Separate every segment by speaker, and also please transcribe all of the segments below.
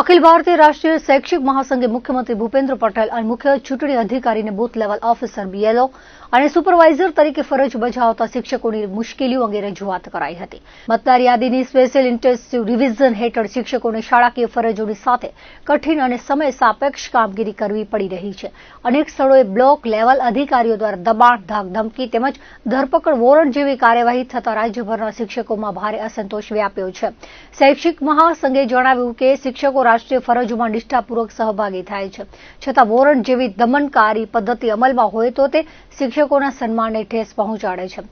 Speaker 1: અખિલ ભારતીય રાષ્ટ્રીય શૈક્ષિક મહાસંઘે મુખ્યમંત્રી ભૂપેન્દ્ર પટેલ અને મુખ્ય ચૂંટણી અધિકારીને બુથ લેવલ ઓફિસર બીએલઓ અને સુપરવાઇઝર તરીકે ફરજ બજાવતા શિક્ષકોની મુશ્કેલીઓ અંગે રજૂઆત કરાઈ હતી. મતદાર યાદીની સ્પેશિયલ ઇન્ટેન્સિવ રિવિઝન હેઠળ શિક્ષકોને શાળાકીય ફરજોની સાથે કઠિન અને સમય સાપેક્ષ કામગીરી કરવી પડી રહી છે. અનેક સ્થળોએ બ્લોક લેવલ અધિકારીઓ દ્વારા દબાણ ધાક ધમકી તેમજ ધરપકડ વોરંટ જેવી કાર્યવાહી થતા રાજ્યભરના શિક્ષકોમાં ભારે અસંતોષ વ્યાપ્યો છે. શૈક્ષિક મહાસંઘે જણાવ્યું કે શિક્ષકો રાષ્ટ્રીય ફરજોમાં નિષ્ઠાપૂર્વક સહભાગી થાય છે. છતાં વોરંટ જેવી દમનકારી પદ્ધતિ અમલમાં હોય તો તે શિક્ષકોના સન્માનને ઠેસ પહોંચાડે છે.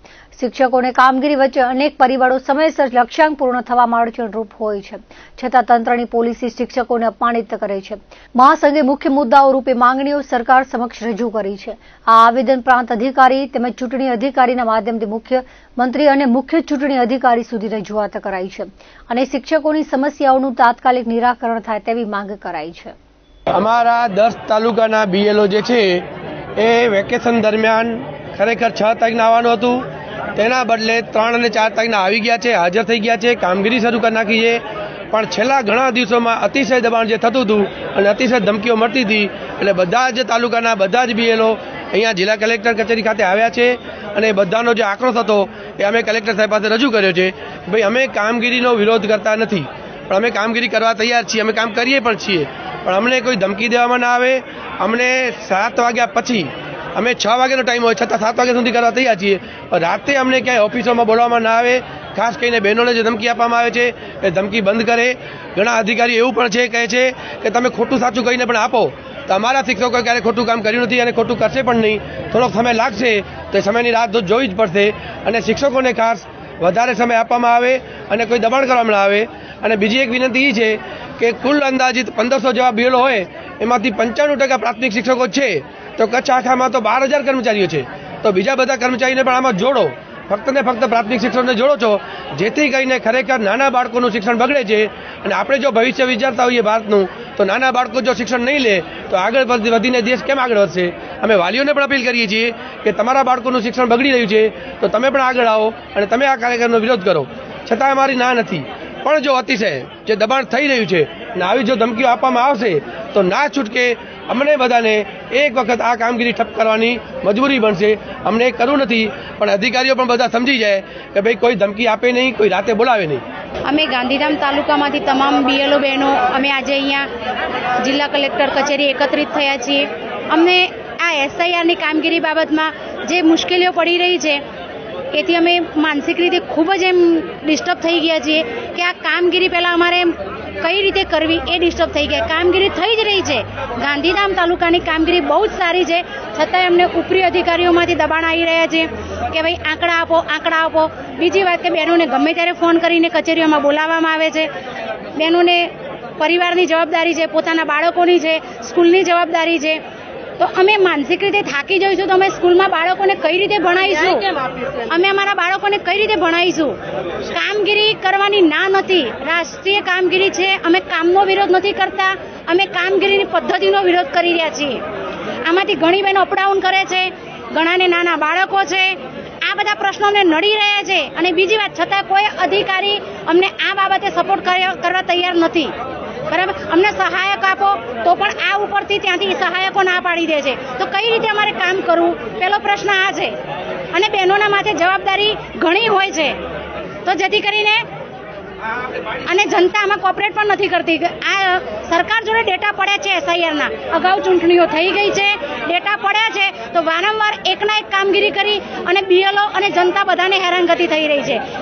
Speaker 1: શિક્ષકોને કામગીરી વચ્ચે અનેક પરિબળો સમયસર લક્ષ્યાંક પૂર્ણ થવામાં અડચણરૂપ હોય છે. છતાં તંત્રની પોલિસી શિક્ષકોને અપમાનિત કરે છે. મહાસંઘે મુખ્ય મુદ્દાઓ રૂપે માંગણીઓ સરકાર સમક્ષ રજૂ કરી છે. આ આવેદન પ્રાંત અધિકારી તેમજ ચૂંટણી અધિકારીના માધ્યમથી મુખ્ય મંત્રી અને મુખ્ય ચૂંટણી અધિકારી સુધી રજૂઆત કરાઈ છે અને શિક્ષકોની સમસ્યાઓનું તાત્કાલિક નિરાકરણ થાય તેવી માંગ કરાઈ છે.
Speaker 2: અમારા દસ તાલુકાના બીએલઓ જે છે, એ વેકેશન દરમિયાન ખરેખર છ તારીખના આવવાનું હતું. તેના બદલે ત્રણ અને ચાર તારીખના આવી ગયા છે, હાજર થઈ ગયા છે, કામગીરી શરૂ કરી નાખી છે. પણ છેલ્લા ઘણા દિવસોમાં અતિશય દબાણ જે થતું હતું અને અતિશય ધમકીઓ મળતી હતી, એટલે બધા જ તાલુકાના બધા જ બીએલઓ અહીંયા જિલ્લા કલેક્ટર કચેરી ખાતે આવ્યા છે અને બધાનો જે આક્રોશ હતો એ અમે કલેક્ટર સાહેબ પાસે રજૂ કર્યો છે ભાઈ, અમે કામગીરીનો વિરોધ કરતા નથી. પણ અમે કામગીરી કરવા તૈયાર છીએ. અમે કામ કરીએ પણ છીએ. પણ અમને કોઈ ધમકી દેવામાં ના આવે. અમને સાત વાગ્યા પછી, અમે છ વાગ્યાનો ટાઈમ હોય, છતાં સાત વાગ્યા સુધી કરવા તૈયાર છીએ. પણ રાતે અમને ક્યાંય ઓફિસોમાં બોલવામાં ના આવે. ખાસ કરીને બહેનોને જે ધમકી આપવામાં આવે છે, એ ધમકી બંધ કરે. ઘણા અધિકારી એવું પણ છે, કહે છે કે તમે ખોટું સાચું કહીને પણ આપો. તો અમારા શિક્ષકો ક્યારેય ખોટું કામ કર્યું નથી અને ખોટું કરશે પણ નહીં. થોડોક સમય લાગશે તો સમયની રાહ તો જોવી જ પડશે. અને શિક્ષકોને ખાસ વધારે સમય આપવામાં આવે અને કોઈ દબાણ કરવામાં આવે. અને બીજી એક વિનંતી એ છે કે કુલ અંદાજિત પંદરસો જેવા બિયલો હોય, એમાંથી પંચાણું ટકા પ્રાથમિક શિક્ષકો છે. તો કચ્છ આખામાં તો બાર હજાર કર્મચારીઓ છે. તો બીજા બધા કર્મચારીને પણ આમાં જોડો. ફક્ત ને ફક્ત પ્રાથમિક શિક્ષણને જોડો છો, જેથી કરીને ખરેખર નાના બાળકોનું શિક્ષણ બગડે છે અને આપણે જો ભવિષ્ય વિચારતા હોઈએ ભારતનું, તો નાના બાળકો જો શિક્ષણ નહીં લે, તો આગળ વધી- વધીને દેશ કેમ આગળ વધશે? અમે વાલીઓને પણ અપીલ કરીએ છીએ કે તમારા બાળકોનું શિક્ષણ બગડી રહ્યું છે, તો તમે પણ આગળ આવો અને તમે આ કાર્યક્રમનો વિરોધ કરો. છતાં અમારી ના નથી. પણ જો અતિશય જે દબાણ થઈ રહ્યું છે અને આવી જો ધમકીઓ આપવામાં આવશે, તો ના છૂટકે અમને બધાને એક વખત આ કામગીરી ઠપ કરવાની મજબૂરી બનશે. અમને એ કરવું નથી, પણ અધિકારીઓ પણ બધા સમજી જાય કે ભાઈ કોઈ ધમકી આપે નહીં, કોઈ રાતે બોલાવે નહીં.
Speaker 3: અમે ગાંધીધામ તાલુકામાંથી તમામ બીએલઓ બહેનો અમે આજે અહીંયા જિલ્લા કલેક્ટર કચેરી એકત્રિત થયા છીએ. અમને આ એસઆઈઆરની કામગીરી બાબતમાં જે મુશ્કેલીઓ પડી રહી છે, એથી અમે માનસિક રીતે ખૂબ જ એમ ડિસ્ટર્બ થઈ ગયા છીએ. આ કામગીરી પહેલાં અમારે કઈ રીતે કરવી એ ડિસ્ટર્બ થઈ ગયા. કામગીરી થઈ જ રહી છે. ગાંધીધામ તાલુકાની કામગીરી બહુ જ સારી છે. છતાંય અમને ઉપરી અધિકારીઓમાંથી દબાણ આવી રહ્યા છે કે ભાઈ આંકડા આપો આંકડા આપો. બીજી વાત કે બહેનોને ગમે ત્યારે ફોન કરીને કચેરીઓમાં બોલાવવામાં આવે છે. બહેનોને પરિવારની જવાબદારી છે, પોતાના બાળકોની છે, સ્કૂલની જવાબદારી છે. તો અમે માનસિક રીતે થાકી જઈશું તો અમે સ્કૂલમાં બાળકોને કઈ રીતે ભણાવીશું? અમે અમારા બાળકોને કઈ રીતે ભણાવીશું? કામગીરી કરવાની ના નથી. રાષ્ટ્રીય કામગીરી છે. અમે કામનો વિરોધ નથી કરતા. અમે કામગીરીની પદ્ધતિનો વિરોધ કરી રહ્યા છીએ. આમાંથી ઘણી બહેનો અપડાઉન કરે છે. ઘણાને નાના બાળકો છે. આ બધા પ્રશ્નો અમને નડી રહ્યા છે. અને બીજી વાત છતાં કોઈ અધિકારી અમને આ બાબતે સપોર્ટ કરવા તૈયાર નથી. બરાબર? અમને સહાયક આપો તો પણ આ ઉપરથી ત્યાંથી સહાયકો ના પાડી દે છે. તો કઈ રીતે અમારે કામ કરવું? પેલો પ્રશ્ન આ છે. અને બહેનોના માથે જવાબદારી ઘણી હોય છે. તો જેથી કરીને અને જનતા આમાં કોપરેટ પણ નથી કરતી. આ સરકાર જોડે ડેટા પડ્યા છે એસઆઈઆરના અગાઉ ચૂંટણીઓ થઈ ગઈ છે, ડેટા પડ્યા છે, તો વારંવાર એકના એક કામગીરી કરી અને બીએલઓ અને જનતા બધાને હેરાનગતિ થઈ રહી છે.